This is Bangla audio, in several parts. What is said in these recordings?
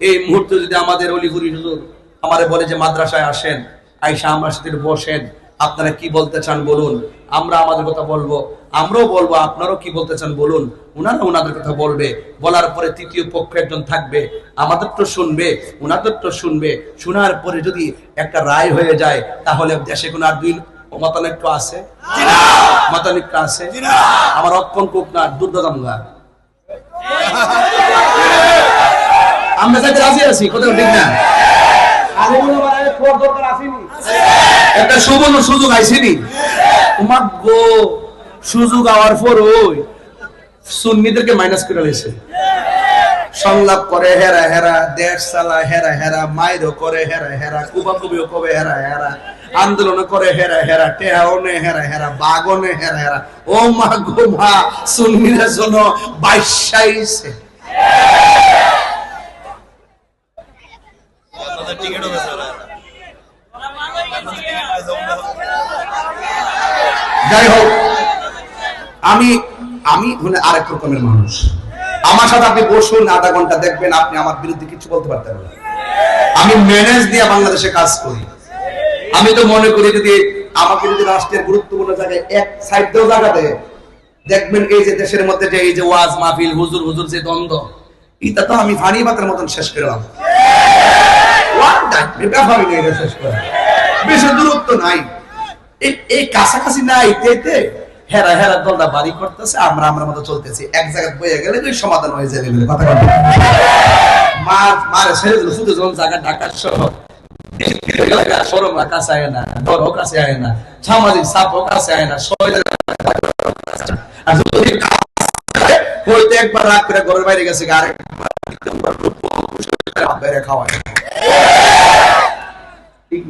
এই মুহূর্তে যদি আমাদের অলিগুরি হুজুর আমারে বলে যে মাদ্রাসায় আসেন আইসা আমার সাথে বসেন আপনারা কি বলতে চান বলুন? আমরা আমাদের কথা বলব আমরাও বলব আপনারাও কি বলতে চান বলুন? উনারা ওনাদের কথা বলবে বলার পরে তৃতীয় পক্ষ একজন থাকবে আমাদের তো শুনবে ওনাদের তো শুনবে শোনার পরে যদি একটা রায় হয়ে যায় তাহলে দেশে কোনো আর দুই মতানৈক্য আছে? মতানৈক্য আছে? আমার অক্ষণ কুক না দুর্দামগা আমরা আছি, কোথাও ঠিক না। একটা সুবর্ণ সুযোগ আইসিনি তোমার গো, সুযোগ আওয়ার পর ওই সুন্নিদেরকে মাইনাস করে লেছে সংলাপ করে, হেরা হেরা, দেশ চালা, হেরা হেরা, মাইরও করে, হেরা হেরা কুবা কুবিও কবে হেরা হেরা আন্দোলন করে, হেরা হেরা, টেহাওনে, হেরা হেরা, বাগনে, হেরা হেরা। ও মা গো মা, সুন্নিরা জন্য বাইশাইছে যাই হোক, আমি আমি হলে আরেক রকমের মানুষ। আমার সাথে আপনি বসুন, আধা ঘণ্টা দেখবেন আপনি আমার বিরুদ্ধে কিছু বলতে পারতেন না। আমি ম্যানেজ দিয়ে বাংলাদেশে কাজ করি। আমি তো মনে করি যদি আমাকে যদি রাষ্ট্রের গুরুত্বপূর্ণ জায়গায় এক সাইড দেও জায়গা দেয় দেখবেন এই যে দেশের মধ্যে যে এই যে ওয়াজ মাহফিল, হুজুর হুজুর যে দ্বন্দ্ব, এটা তো আমি ফানি বাতের মতন শেষ করলাম একবার রাগ করে ঘরের বাইরে গেছে আরেকবার খাওয়ায়। ঠিক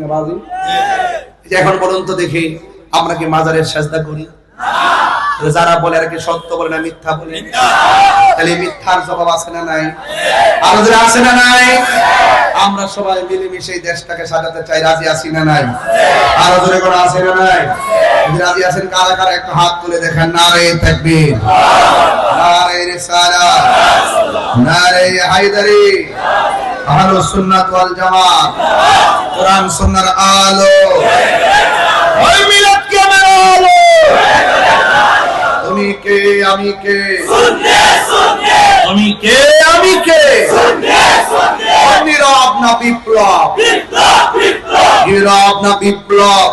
এখন পর্যন্ত দেখি আমরা কি মাজারের সাজদা করি? যারা বলে আর কি সত্য বলে না, মিথ্যা বলে? তাহলে মিথ্যার জবাব আছে না নাই? আমাদের আছে না নাই? আমরা সবাই মিলেমিশে দেশটাকে সাজাতে চাই, রাজি আছি না নাই? আরও জোরে করে আছে না নাই? রাজি আছেন, কারা কারা একটু হাত তুলে দেখেন? নারে তাকবীর। নারে রিসালাত। নারে হায়দারি। আহলুস সুন্নাত ওয়াল জামাত। কোরআন সুন্নাহর আলো। ওই মিলাদ কি আমার আলো? তুমি কে আমি কে? তুমি কে আমি কে? নীরব না বিপ্লব। নীরব না বিপ্লব।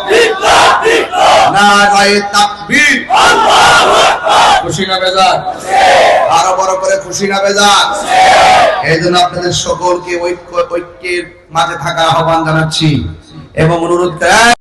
না রায়ে তাকবীর। খুশি না বেজান আরও বড় করে খুশি না বেজান এই জন্য আপনাদের সকলকে ঐক্য ঐক্যের মাঝে থাকা আহ্বান জানাচ্ছি এবং অনুরোধ